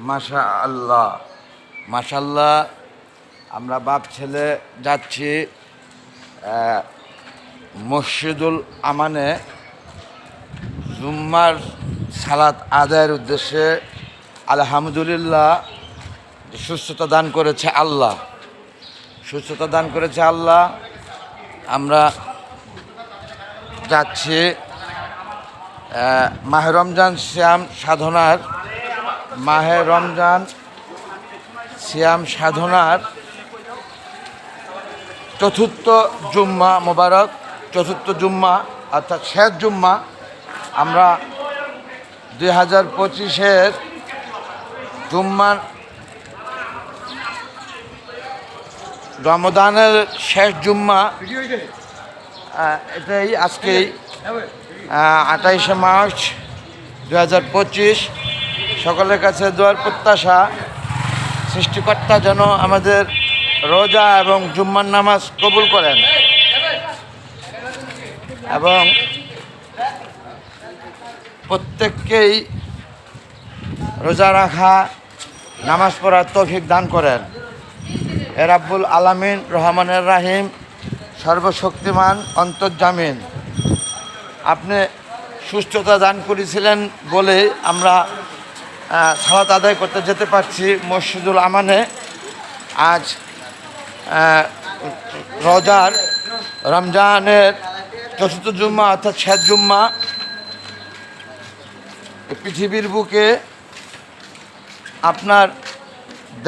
মাশা আল্লাহ মাশাল্লাহ আমরা বাপ ছেলে যাচ্ছি মসজিদুল আমানে জুম্মার সালাত আদায়ের উদ্দেশ্যে আলহামদুলিল্লাহ সুস্থতা দান করেছে আল্লাহ। সুস্থতা দান করেছে আল্লাহ। আমরা যাচ্ছি আহ, মাহে শ্যাম সাধনার মাহে রমজান শ্যাম সাধনার চতুর্থ জুম্মা মোবারক, চতুর্থ জুম্মা, অর্থাৎ শেষ জুম্মা, আমরা দুই হাজার পঁচিশের জুম্মার রমদানের শেষ জুম্মা এটাই আজকেই আঠাইশে মার্চ দু হাজার পঁচিশ। সকলের কাছে দোয়ার প্রত্যাশা, সৃষ্টিকর্তা যেন আমাদের রোজা এবং জুম্মার নামাজ কবুল করেন। এবং প্রত্যেককেই রোজা রাখা, নামাজ পড়ার তৌফিক দান করেন। এ রাব্বুল আলামিন রহমানের রাহিম, সর্বশক্তিমান অন্তর্জামিন। আপনি সুস্থতা দান করেছিলেন বলে আমরা সালাত আদায় করতে যেতে পারছি মসজিদুল আমানে। আজ রজার রমজানের চতুর্থ জুম্মা অর্থাৎ শেষ জুম্মা পৃথিবীর বুকে আপনার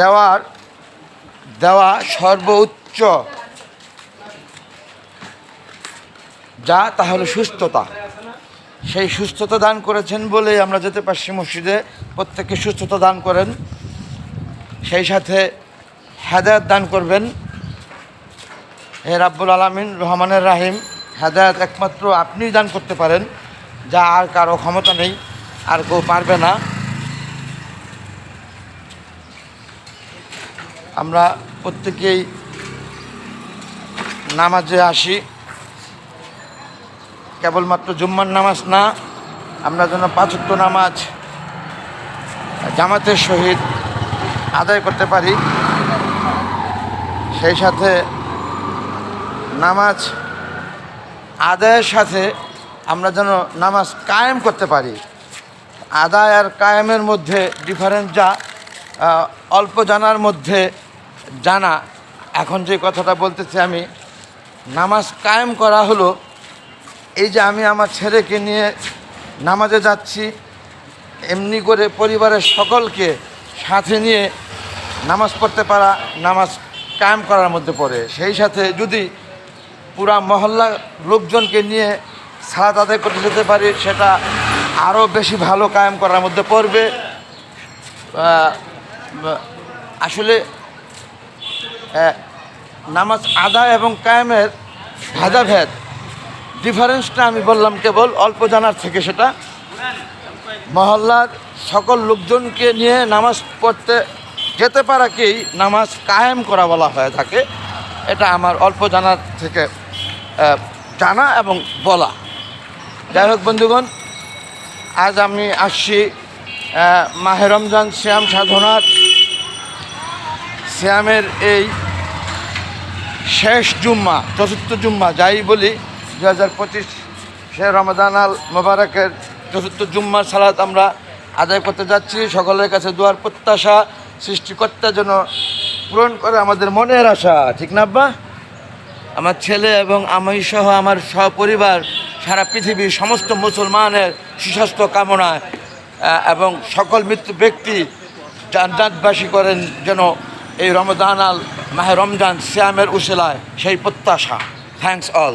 দেওয়ার, দেওয়া সর্বোচ্চ। যা তাহলে সুস্থতা। সেই সুস্থতা দান করেছেন বলেই আমরা যেতে পারছি মসজিদে। প্রত্যেককে সুস্থতা দান করেন। সেই সাথে হেদায়ত দান করবেন। হে রাব্বুল আলমিন, রহমানের রাহিম, হেদায়ত একমাত্র আপনিই দান করতে পারেন, যা আর কারও ক্ষমতা নেই, আর কেউ পারবে না। আমরা প্রত্যেকেই নামাজে আসি। কেবলমাত্র জুম্মার নামাজ না, আমরা যেন পাঁচত্ব নামাজ জামাতের সহিত আদায় করতে পারি। সেই সাথে নামাজ আদায়ের সাথে আমরা যেন নামাজ কায়েম করতে পারি। আদায় আর কায়েমের মধ্যে ডিফারেন্স যা অল্প জানার মধ্যে জানা। এখন যে কথাটা বলতেছি আমি, নামাজ কায়েম করা হলো এই যে আমি আমার ছেলেকে নিয়ে নামাজে যাচ্ছি, এমনি করে পরিবারের সকলকে সাথে নিয়ে নামাজ পড়তে পারা, নামাজ কায়েম করার মধ্যে পড়ে। সেই সাথে যদি পুরা মহল্লা লোকজনকে নিয়ে সালাত আদায় করতে যেতে পারি, সেটা আরও বেশি ভালো কায়েম করার মধ্যে পড়বে। আসলে নামাজ আদায় এবং কায়েমের ভেদাভেদ ডিফারেন্সটা আমি বললাম কেবল, অল্প জানার থেকে সেটা। মহল্লার সকল লোকজনকে নিয়ে নামাজ পড়তে যেতে পারাকেই নামাজ কায়েম করা বলা হয়ে থাকে। এটা আমার অল্প জানার থেকে জানা এবং বলা। যাই হোক বন্ধুগণ, আজ আমি আসছি মাহে রমজান শ্যাম সাধনার। শ্যামের এই শেষ জুম্মা, চতুর্থ জুম্মা, যাই বলি দু হাজার পঁচিশ সে রমাদান আল মোবারকের চতুর্থ জুম্মার সালাত আমরা আদায় করতে যাচ্ছি। সকলের কাছে দুয়ার প্রত্যাশা সৃষ্টিকর্তা যেন পূরণ করে আমাদের মনের আশা ঠিক না আব্বা? আমার ছেলে এবং আমি সহ আমার সপরিবার সারা পৃথিবীর সমস্ত মুসলমানের সুস্বাস্থ্য কামনায় আহ, এবং সকল মৃত্যু ব্যক্তি জান্নাতবাসী করেন যেন এই রমদান আল মাহে রমজান শ্যামের উসেলায় সেই প্রত্যাশা। Thanks all